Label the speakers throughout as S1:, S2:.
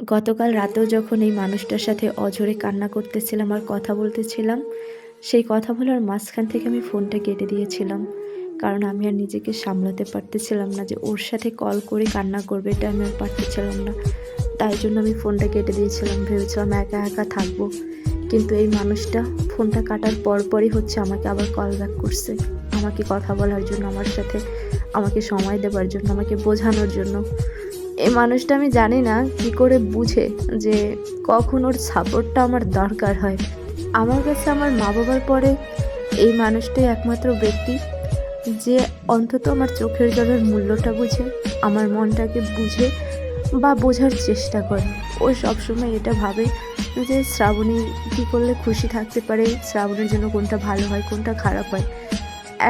S1: গতকাল রাতেও যখন এই মানুষটার সাথে অঝরে কান্না করতেছিলাম আর কথা বলতেছিলাম, সেই কথা বলার মাঝখান থেকে আমি ফোনটা কেটে দিয়েছিলাম। কারণ আমি আর নিজেকে সামলাতে পারতেছিলাম না যে ওর সাথে কল করে কান্না করবে এটা আমি আর পারতেছিলাম না। তাই জন্য আমি ফোনটা কেটে দিয়েছিলাম, ভেবেছিলাম একা একা থাকব। কিন্তু এই মানুষটা ফোনটা কাটার পরপরই হচ্ছে আমাকে আবার কল ব্যাক করছে। আমাকে কথা বলার জন্য, আমার সাথে আমাকে সময় দেওয়ার জন্য, আমাকে বোঝানোর জন্য। এই মানুষটা আমি জানি না কি করে বুঝে যে কখন ওর সাপোর্টটা আমার দরকার হয়। আমার কাছে আমার মা বাবার পরে এই মানুষটাই একমাত্র ব্যক্তি যে অন্তত আমার চোখের জলের মূল্যটা বুঝে, আমার মনটাকে বুঝে বা বোঝার চেষ্টা করে। ও সবসময় এটা ভাবে যে শ্রাবণী কী করলে খুশি থাকতে পারে, শ্রাবণের জন্য কোনটা ভালো হয়, কোনটা খারাপ হয়।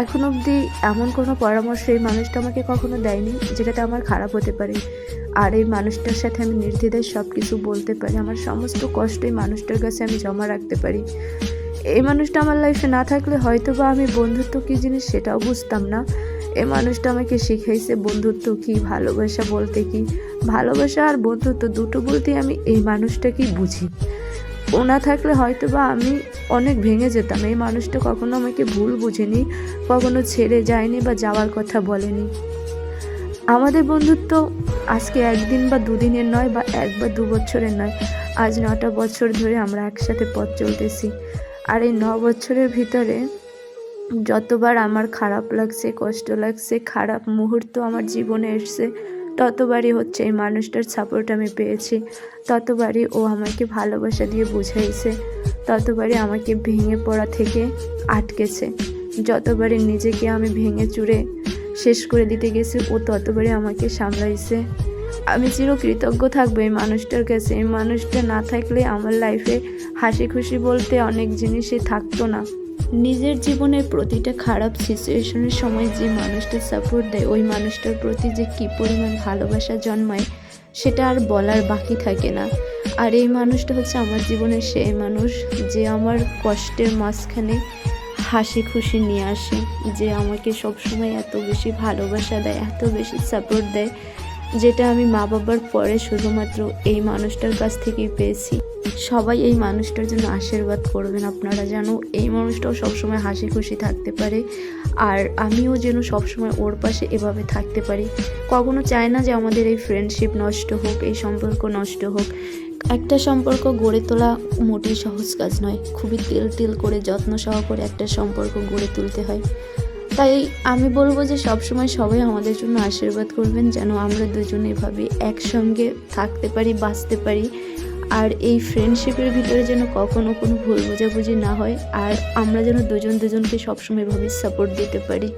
S1: এখন অবধি এমন কোনো পরামর্শ এই মানুষটা আমাকে কখনো দেয়নি যেটাতে আমার খারাপ হতে পারে। আর এই মানুষটার সাথে আমি নির্দ্বিধায় সব কিছু বলতে পারি। আমার সমস্ত কষ্ট এই মানুষটার কাছে আমি জমা রাখতে পারি। এই মানুষটা আমার লাইফে না থাকলে হয়তো বা আমি বন্ধুত্ব কী জিনিস সেটাও বুঝতাম না। এই মানুষটা আমাকে শিখাইছে বন্ধুত্ব কী, ভালোবাসা বলতে কি। ভালোবাসা আর বন্ধুত্ব দুটো বলতে আমি এই মানুষটাকেই বুঝি। ও না থাকলে হয়তো বা আমি অনেক ভেঙে যেতাম। এই মানুষটা কখনো আমাকে ভুল বুঝেনি। কখনো ছেড়ে যায়নি বা যাওয়ার কথা বলেনি। আমাদের বন্ধুত্ব আজকে একদিন বা দুদিনের নয় বা এক বা দু বছরের নয়। আজ নটা বছর ধরে আমরা একসাথে পথ চলতেছি। আর এই ন বছরের ভিতরে যতবার আমার খারাপ লাগছে, কষ্ট লাগছে, খারাপ মুহূর্ত আমার জীবনে এসছে, ততবারই হচ্ছে এই মানুষটার সাপোর্ট আমি পেয়েছি। ততবারই ও আমাকে ভালোবাসা দিয়ে বুঝাইছে। ততবারই আমাকে ভেঙে পড়া থেকে আটকেছে। যতবারই নিজেকে আমি ভেঙে চুরে শেষ করে দিতে গেছি, ও ততবারই আমাকে সামলাইছে। আমি চিরকৃতজ্ঞ থাকব এই মানুষটার কাছে। এই মানুষটা না থাকলে আমার লাইফে হাসি খুশি বলতে অনেক জিনিসই থাকতো না। নিজের জীবনের প্রতিটা খারাপ সিচুয়েশনের সময় যে মানুষটা সাপোর্ট দেয়, ওই মানুষটার প্রতি যে কী পরিমাণ ভালোবাসা জন্মায়, সেটা আর বলার বাকি থাকে না। আর এই মানুষটা হচ্ছে আমার জীবনের সেই মানুষ, যে আমার কষ্টের মাঝখানে হাসি খুশি নিয়ে আসে যে আমাকে সবসময় এত বেশি ভালোবাসা দেয়, এত বেশি সাপোর্ট দেয়, যেটা আমি মা বাবার পরে শুধুমাত্র এই মানুষটার কাছ থেকেই পেয়েছি। সবাই এই মানুষটার জন্য আশীর্বাদ করবেন আপনারা যেন এই মানুষটাও সবসময় হাসি খুশি থাকতে পারে আর আমিও যেন সবসময় ওর পাশে এভাবে থাকতে পারি। কখনো চায় না যে আমাদের এই ফ্রেন্ডশিপ নষ্ট হোক, এই সম্পর্ক নষ্ট হোক। একটা সম্পর্ক গড়ে তোলা মোটেই সহজ কাজ নয়। খুবই তেল তেল করে, যত্ন সহকারে একটা সম্পর্ক গড়ে তুলতে হয়। তাই আমি বলব যে সবসময় সবাই আমাদের জন্য আশীর্বাদ করবেন, যেন আমরা দুজন এভাবে একসঙ্গে থাকতে পারি, বাঁচতে পারি। আর এই ফ্রেন্ডশিপের ভিতরে যেন কখনো কোনো ভুল বোঝাবুঝি না হয়, আর আমরা যেন দুজন দুজনকে সবসময় এভাবে সাপোর্ট দিতে পারি।